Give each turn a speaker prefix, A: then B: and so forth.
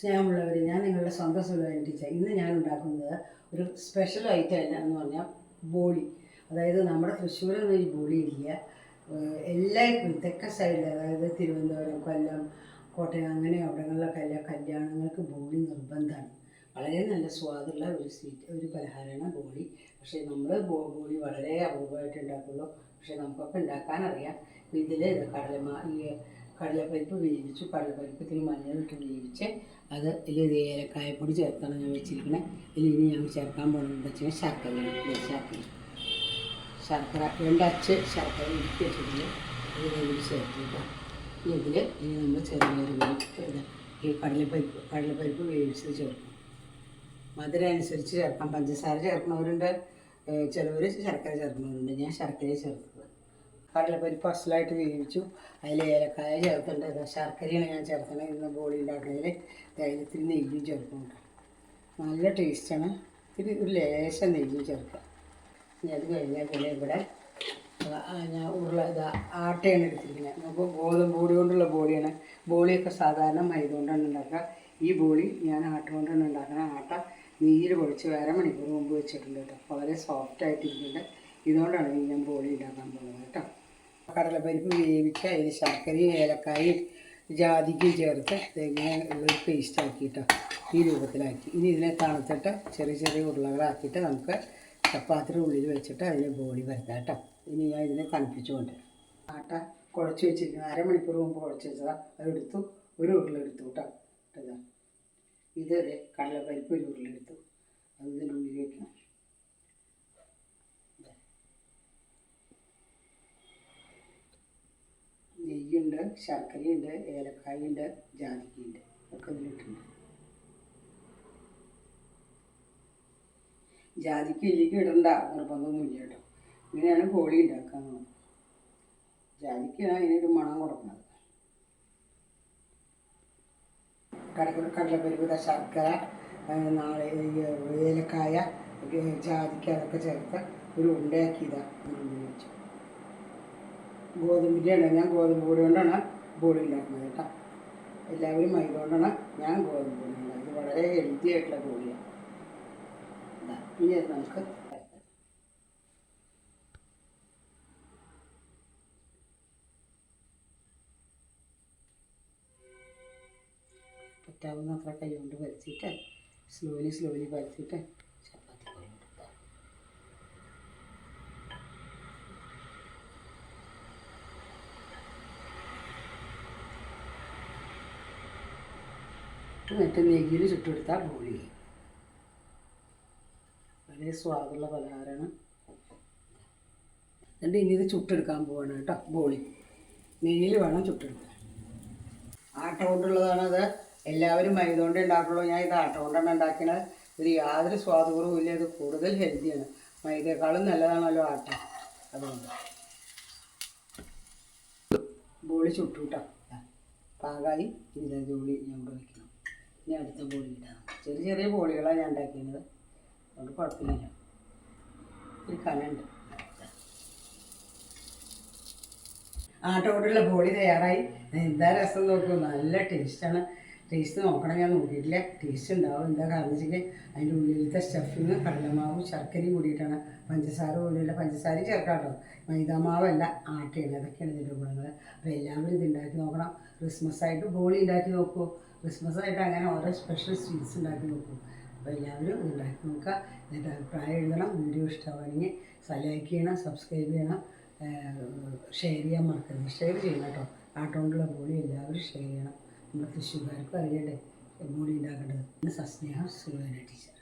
A: സ്നേഹമുള്ളവർ ഞാൻ നിങ്ങളുടെ സ്വന്തം സുലഭൻ ടീച്ചർ. ഇന്ന് ഞാൻ ഉണ്ടാക്കുന്നത് ഒരു സ്പെഷ്യൽ ഐറ്റം എന്ന് പറഞ്ഞാൽ ബോളി. അതായത് നമ്മുടെ തൃശ്ശൂരൊന്നും ഈ ബോളി ഇല്ല ഏഹ് തെക്ക സൈഡിൽ അതായത് തിരുവനന്തപുരം കൊല്ലം കോട്ടയം അങ്ങനെ അവിടങ്ങളിലൊക്കെ എല്ലാ കല്യാണങ്ങൾക്ക് ബോളി നിർബന്ധമാണ്. വളരെ നല്ല സ്വാദുള്ള ഒരു സ്വീറ്റ് ഒരു പലഹാരമാണ് ബോളി. പക്ഷേ നമ്മൾ ബോളി വളരെ അപൂർവമായിട്ട് ഉണ്ടാക്കുള്ളൂ. പക്ഷേ നമുക്കൊക്കെ ഉണ്ടാക്കാനറിയാം. ഇതിൽ കടലമാ ഈ കടലപ്പരിപ്പ് വേവിച്ചു കടലപ്പരിപ്പ് ഇത്തിരി മഞ്ഞളിട്ട് വേവിച്ച് അത് ഇതിൽ ഏലക്കായപ്പൊടി ചേർത്താണ് ഞാൻ വെച്ചിരിക്കുന്നത് ഇതിൽ ഇനി ഞാൻ ചേർക്കാൻ പോകുന്നത് വെച്ചാൽ ശർക്കരയാണ് ശർക്കര ശർക്കര. രണ്ടച്ച് ശർക്കര ഇടുക്കി വെച്ചിട്ടുണ്ട്. ഇത് വേവിച്ച് ചേർത്തിട്ട് ഇതിൽ ഇനി നമ്മൾ ചെറുപയർ ഈ കടലപ്പരിപ്പ് കടലപ്പരിപ്പ് വേവിച്ചത് ചേർക്കും മധുരം അനുസരിച്ച് ചേർക്കാം. പഞ്ചസാര ചേർക്കുന്നവരുണ്ട് ചിലവർ ശർക്കര ചേർക്കുന്നവരുണ്ട്. ഞാൻ ശർക്കര ചേർത്തത് കടലപ്പരിപ്പ് അസലായിട്ട് വേവിച്ചു. അതിൽ ഏലക്കായ ചേർത്തിട്ടുണ്ട് ശർക്കരയാണ് ഞാൻ ചേർക്കുന്നത്. ഇന്ന് ബോളി ഉണ്ടാക്കുന്നതിൽ ധൈര്യത്തിൽ നെയ്യും ചേർക്കുന്നുണ്ട് നല്ല ടേസ്റ്റാണ് ഇത്തിരി ഒരു ലേശം നെയ്യും ചേർക്കുക. ഇനി അത് കഴിഞ്ഞാൽ പിന്നെ ഇവിടെ ഞാൻ ഉരുള ഇതാ ആട്ടയാണ് എടുത്തിരിക്കുന്നത്. നമുക്ക് ഗോതമ്പ് പൊടി കൊണ്ടുള്ള ബോളിയാണ്. ബോളിയൊക്കെ സാധാരണ മൈദ കൊണ്ടാണ് ഉണ്ടാക്കുക. ഈ ബോളി ഞാൻ ആട്ട കൊണ്ടാണ് ഉണ്ടാക്കുന്നത്. ആട്ട നീര് പൊളിച്ച് അര മണിക്കൂർ മുമ്പ് വെച്ചിട്ടുണ്ട് കേട്ടോ. വളരെ സോഫ്റ്റ് ആയിട്ടിരിക്കുന്നുണ്ട്. ഇതുകൊണ്ടാണ് ഞാൻ ബോളി ഉണ്ടാക്കാൻ പോകുന്നത് കേട്ടോ. കടലപ്പരിപ്പ് വേവിച്ച് അതിൽ ശർക്കരയും ഏലക്കായും ജാതിക്കും ചേർത്ത് തേങ്ങ ഉള്ളൊരു പേസ്റ്റ് ആക്കിയിട്ടോ ഈ രൂപത്തിലാക്കി. ഇനി ഇതിനെ തണുത്തിട്ട് ചെറിയ ചെറിയ ഉരുളകളാക്കിയിട്ട് നമുക്ക് ചപ്പാത്തിയുടെ ഉള്ളിൽ വെച്ചിട്ട് അതിന് ബോളി വരുത്താം കേട്ടോ. ഇനി ഞാൻ ഇതിനെ തണുപ്പിച്ചുകൊണ്ട് ആട്ട കുഴച്ച് വെച്ചിരിക്കുന്നത് അരമണിക്കൂർ മുമ്പ് കുഴച്ച് വെച്ചതാണ് അതെടുത്തു ഒരു ഉരുളെടുത്തു കേട്ടോ. ഇതാ കടലപ്പരിപ്പ് ഒരു ഉരുളെടുത്തു അത് ഇതിനുള്ളിൽ വെക്കണം നെയ്യുണ്ട് ശർക്കരയുണ്ട് ഏലക്കായുണ്ട് ജാതിക്കയുണ്ട് ഒക്കെ ഇതിലിട്ടുണ്ട്. ജാതിക്ക ഇല്ലിക്ക് ഇടണ്ട നിർബന്ധമൊന്നുമില്ല കേട്ടോ. ഇങ്ങനെയാണ് കോഴി ഉണ്ടാക്കാൻ ജാതിക്കാണ് അതിനൊരു മണം കൊടുക്കുന്നത് കടല കടലപ്പരിപ്പ് ശർക്കര നാളെ ഏലക്കായ ജാതിക്ക അതൊക്കെ ചേർത്ത് ഒരു ഉണ്ടയാക്കി ഇതാ വെച്ചു ഗോതമ്പിന്റെയാണ് ഞാൻ ഗോതമ്പ് പൊടി കൊണ്ടാണ് ബോളി ഉണ്ടാക്കുന്നത് കേട്ടോ. എല്ലാവരും മൈദ കൊണ്ടാണ് ഞാൻ ഗോതമ്പ് പൊടി ഉണ്ടാക്കുന്നത് വളരെ ഹെൽത്തി ആയിട്ടുള്ള ബോളിയാണ് ഇനി നമുക്ക്. പറ്റാവുന്ന അത്ര കൈ കൊണ്ട് പരത്തിയിട്ട് സ്ലോലി സ്ലോലി പരത്തിയിട്ട് എന്നിട്ട് നെയ്യിൽ ചുട്ടെടുത്താൽ ബോളി വളരെ സ്വാദുള്ള പലഹാരമാണ് എന്നിട്ട് ഇനി ഇത് ചുട്ടെടുക്കാൻ പോവാണ് കേട്ടോ ബോളി. നെയ്യിൽ വേണം ചുട്ടെടുക്കാൻ. ആട്ട കൊണ്ടുള്ളതാണത് എല്ലാവരും മൈദ കൊണ്ട് ഉണ്ടാക്കുള്ളൂ. ഞാൻ ഇത് ആട്ട കൊണ്ടാണ് ഉണ്ടാക്കുന്നത് ഇതിൽ യാതൊരു സ്വാദുപൂർവം ഇല്ല. ഇത് കൂടുതൽ ഹെൽത്തിയാണ്. മൈദയേക്കാളും നല്ലതാണല്ലോ ആട്ട. അതുകൊണ്ട്. ബോളി ചുട്ടു പാകമായി ഇതിലെ ബോളി ഞാൻ വയ്ക്കണം ഇനി അടുത്ത ബോളി ഇടാം ചെറിയ ചെറിയ പോളികളാണ് ഞാൻ ഉണ്ടാക്കിയത്. അതുകൊണ്ട് കുഴപ്പമില്ല. ഒരു കനുണ്ട് ആട്ട പോളി തയ്യാറായി. എന്താ രസം നോക്കൂ. നല്ല ടേസ്റ്റാണ് ടേസ്റ്റ് നോക്കണം ഞാൻ നോക്കിയിട്ടില്ല. ടേസ്റ്റ് ഉണ്ടാവും. എന്താ കാരണം വെച്ചാൽ അതിന്റെ ഉള്ളിലത്തെ സ്റ്റഫിങ് കടലമാവും ശർക്കരയും കൂടിയിട്ടാണ്. പഞ്ചസാര പോലെയുള്ള പഞ്ചസാര ചേർക്കാട്ടോ. കേട്ടോ മൈദാമാവല്ല ആട്ടയാണ്. അതൊക്കെയാണ് ഇതിന്റെ ഗുണങ്ങൾ അപ്പോൾ എല്ലാവരും ഇത് ഉണ്ടാക്കി നോക്കണം. ക്രിസ്മസ് ആയിട്ട് ബോളി ഉണ്ടാക്കി നോക്കൂ. ക്രിസ്മസ് ആയിട്ട് അങ്ങനെ ഓരോ സ്പെഷ്യൽ സ്വീറ്റ്സ് ഉണ്ടാക്കി നോക്കൂ. അപ്പോൾ എല്ലാവരും ഇത് ഉണ്ടാക്കി നോക്കുക. എന്നിട്ട് അഭിപ്രായം എഴുതണം. വീഡിയോ ഇഷ്ടമാണെങ്കിൽ ലൈക്ക് ചെയ്യണം സബ്സ്ക്രൈബ് ചെയ്യണം. ഷെയർ ചെയ്യാൻ മറക്കരുത്. ഷെയർ ചെയ്യണം കേട്ടോ. ആട്ടോണ്ടുള്ള ബോളി എല്ലാവരും ഷെയർ ചെയ്യണം. നമ്മുടെ തൃശ്ശൂർക്കാർക്കും അറിയണ്ടേ ബോളി ഉണ്ടാക്കേണ്ടത്. സസ്നേഹം സുഖന ടീച്ചർ